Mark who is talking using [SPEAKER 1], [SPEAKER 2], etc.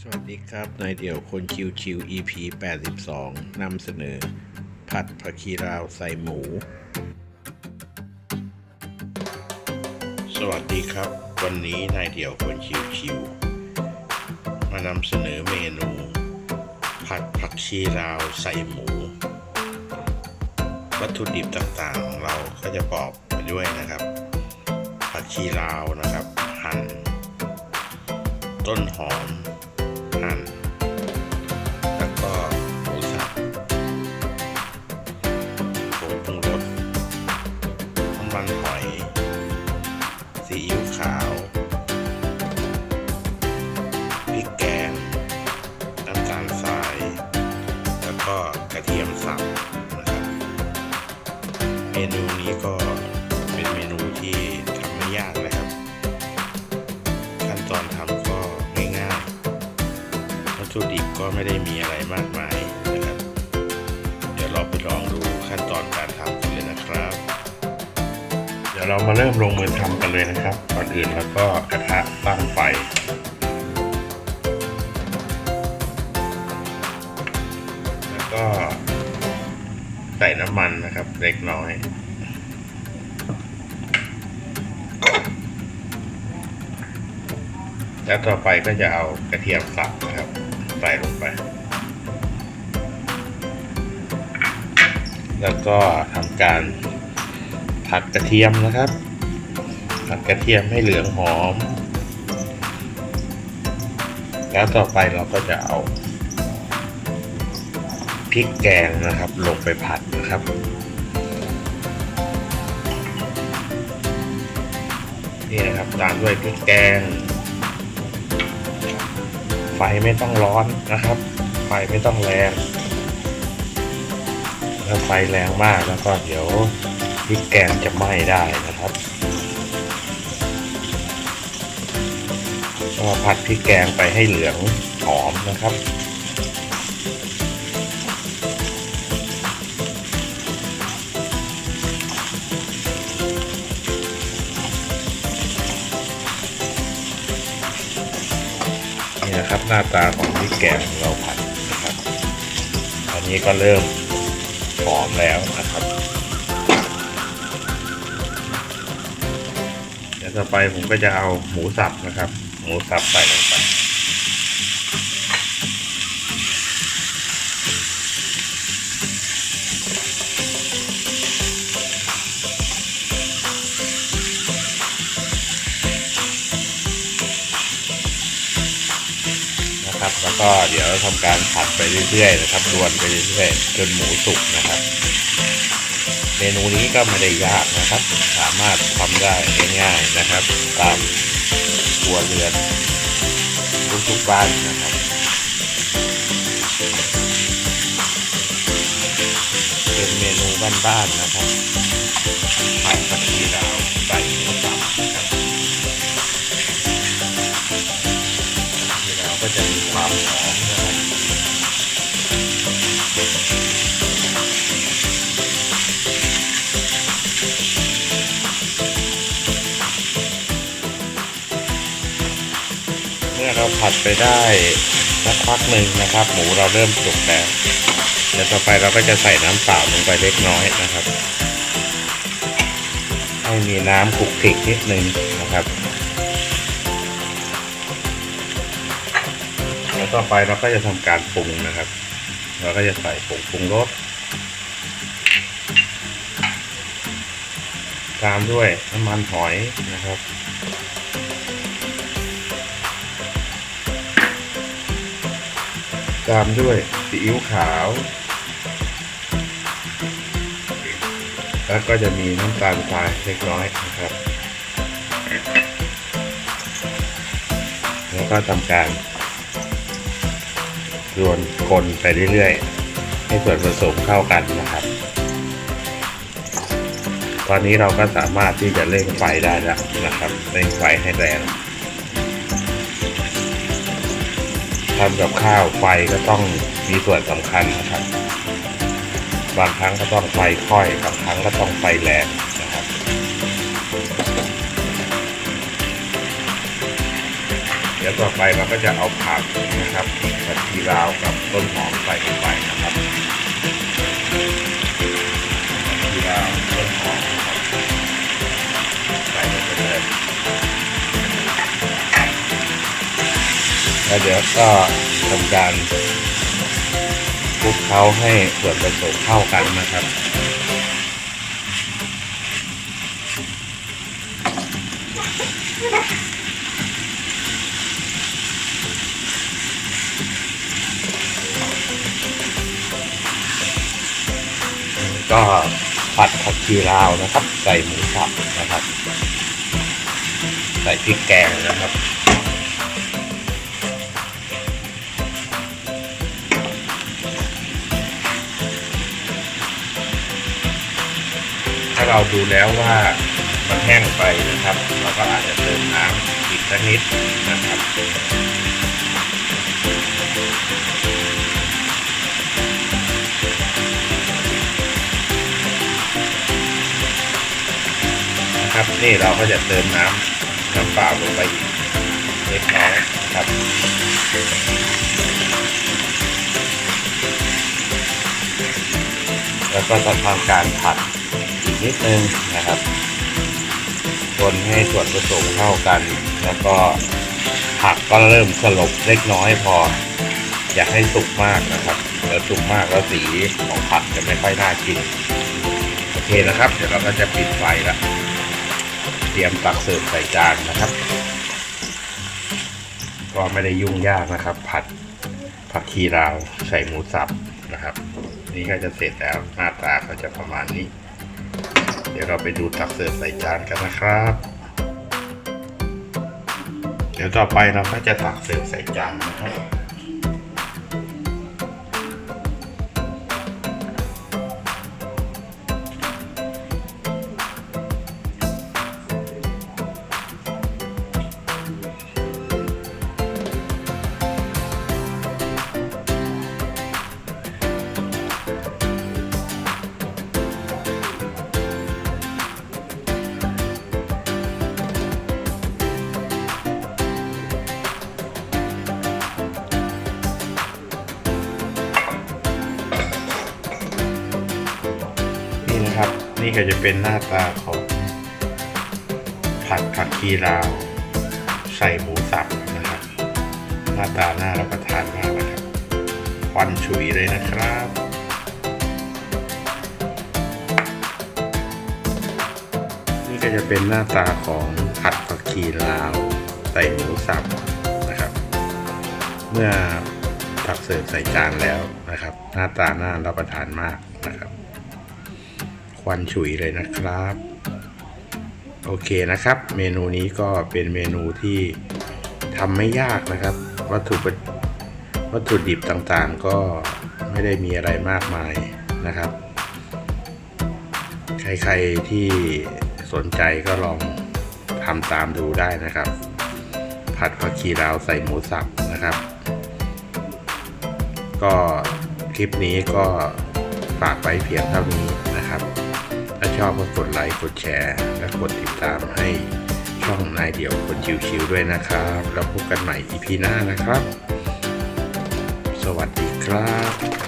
[SPEAKER 1] สวัสดีครับนายเดี่ยวคนคิวคิว EP 82นำเสนอ ผัดผักชีราวใส่หมู สวัสดีครับ วันนี้นายเดี่ยวคนคิวคิว มานำเสนอเมนู ผัดผักชีราวใส่หมู วัตถุดิบต่างๆของเราก็จะบอกไปด้วยนะครับ ผักชีราวนะครับ หั่น ต้นหอม สับนะครับ เมนูนี้ก็เป็นเมนูที่ทำไม่ยากนะครับ ขั้นตอนทำก็ง่ายๆวัตถุดิบก็ไม่ได้มีอะไรมากมายนะครับ เดี๋ยวเราไปลองดูขั้นตอนการทำกันเลยนะครับ เดี๋ยวเรามาเริ่มลงมือทำกันเลยนะครับ ก่อนอื่นแล้วก็กระทะตั้งไฟ ใส่น้ำมันนะครับ เล็กน้อยแล้วต่อไปก็จะเอากระเทียมสับนะครับ ใส่ลงไป แล้วก็ทำการผัดกระเทียมนะครับ ผัดกระเทียมให้เหลืองหอม แล้วต่อไปเราก็จะเอา พริกแกงนะครับลงไปผัดนะครับนี่นะครับตามด้วยพริกแกง ไฟไม่ต้องร้อนนะครับ ไฟไม่ต้องแรงถ้าไฟแรงมากแล้วก็เดี๋ยวพริกแกงจะไหม้ได้นะครับก็ผัดพริกแกงไปให้เหลืองหอมนะครับ นี่นะครับหน้าตาของพริกแกงของเราผัดนะครับอันนี้ก็เริ่มหอมแล้วนะครับเดี๋ยวต่อไปผมก็จะเอาหมูสับนะครับ หมูสับใส่ลงไป ก็เดี๋ยวทำการผัดไปเรื่อยๆนะครับรวนไปเรื่อยๆจนหมูสุกนะครับ เมนูนี้ก็ไม่ได้ยากนะครับ สามารถทำได้ง่ายๆนะครับ ตามครัวเรือนทุกๆบ้านนะครับเป็นเมนูบ้านๆนะครับผัดผักชีลาวใส่ ความหอมนะครับเมื่อเราผัดไปได้สักพักหนึ่งนะครับ หมูเราเริ่มสุกแล้วเดี๋ยวต่อไปเราก็จะใส่น้ำเปล่าลงไปเล็กน้อยนะครับ ให้มีน้ำคลุกคลิกนิดนึงนะครับ แล้วต่อไปเราก็จะทำการปรุงนะครับ เราก็จะใส่ผงปรุงรสตามด้วยน้ำมันหอยนะครับตามด้วยซีอิ๊วขาว แล้วก็จะมีน้ำตาลทรายเล็กน้อยนะครับ แล้วก็ทำการ รวนคนไปเรื่อยๆ ให้ส่วนผสมเข้ากันนะครับ ตอนนี้เราก็สามารถที่จะเร่งไฟได้แล้วนะครับเร่งไฟให้แรงทำกับข้าวไฟก็ต้องมีส่วนสำคัญนะครับ บางครั้งก็ต้องไฟค่อย บางครั้งก็ต้องไฟแรงนะครับ เดี๋ยวต่อไปเราก็จะเอาผักนะครับกระเทียมกับต้นหอมใส่ลงไปนะครับกระเทียมต้นหอมใส่ลงไปเลยแล้วเดี๋ยวก็ทำการคลุกเคล้าให้ส่วนผสมเข้ากันนะครับ ก็ผัดผักชีลาวนะครับ ใส่หมูสับนะครับ ใส่พริกแกงนะครับถ้าเราดูแล้วว่ามันแห้งไปนะครับ เราก็อาจจะเติมน้ำอีกสักนิดนะครับ นะครับ นี่เราก็จะเติมน้ำน้ำเปล่าลงไปอีกเล็กน้อยครับ แล้วก็จะทำการผัดอีกนิดนึงนะครับคนให้ส่วนผสมเข้ากัน แล้วก็ผักก็เริ่มสลบเล็กน้อยพอ อย่าให้สุกมากนะครับเดี๋ยวสุกมากแล้วสีของผักจะไม่ค่อยน่ากินโอเคนะครับ เดี๋ยวเราก็จะปิดไฟแล้ว เตรียมตักเสิร์ฟใส่จานนะครับ ก็ไม่ได้ยุ่งยากนะครับ ผัดผักชีราวใส่หมูสับนะครับ นี่ก็จะเสร็จแล้วหน้าตาก็จะประมาณนี้ เดี๋ยวเราไปดูตักเสิร์ฟใส่จานกันนะครับ เดี๋ยวต่อไปเราก็จะตักเสิร์ฟใส่จานนะครับ นี่ก็จะเป็นหน้าตาของผัดผักชีลาว ใส่หมูสับนะครับ หน้าตาหน่ารับประทานมากนะครับควันฉุยเลยนะครับนี่ก็จะเป็นหน้าตาของผัดผักชีลาวใส่หมูสับนะครับ เมื่อตักเสิร์ฟใส่จานแล้วนะครับ หน้าตาหน่ารับประทานมากนะครับ วัน ฉุยเลยนะครับ โอเคนะครับ เมนูนี้ก็เป็นเมนูที่ทำไม่ยากนะครับ วัตถุวัตถุดิบต่างๆ ก็ไม่ได้มีอะไรมากมายนะครับ ใครๆที่สนใจก็ลองทำตามดูได้นะครับ ผัดผักชีลาวใส่หมูสับนะครับ ก็คลิปนี้ก็ฝากไว้เพียงเท่านี้ ชอบก็กดไลค์ กดแชร์ และกดติดตามให้ช่องนายเดี่ยวคนชิวๆด้วยนะครับ แล้วพบกันใหม่ EP หน้านะครับ สวัสดีครับ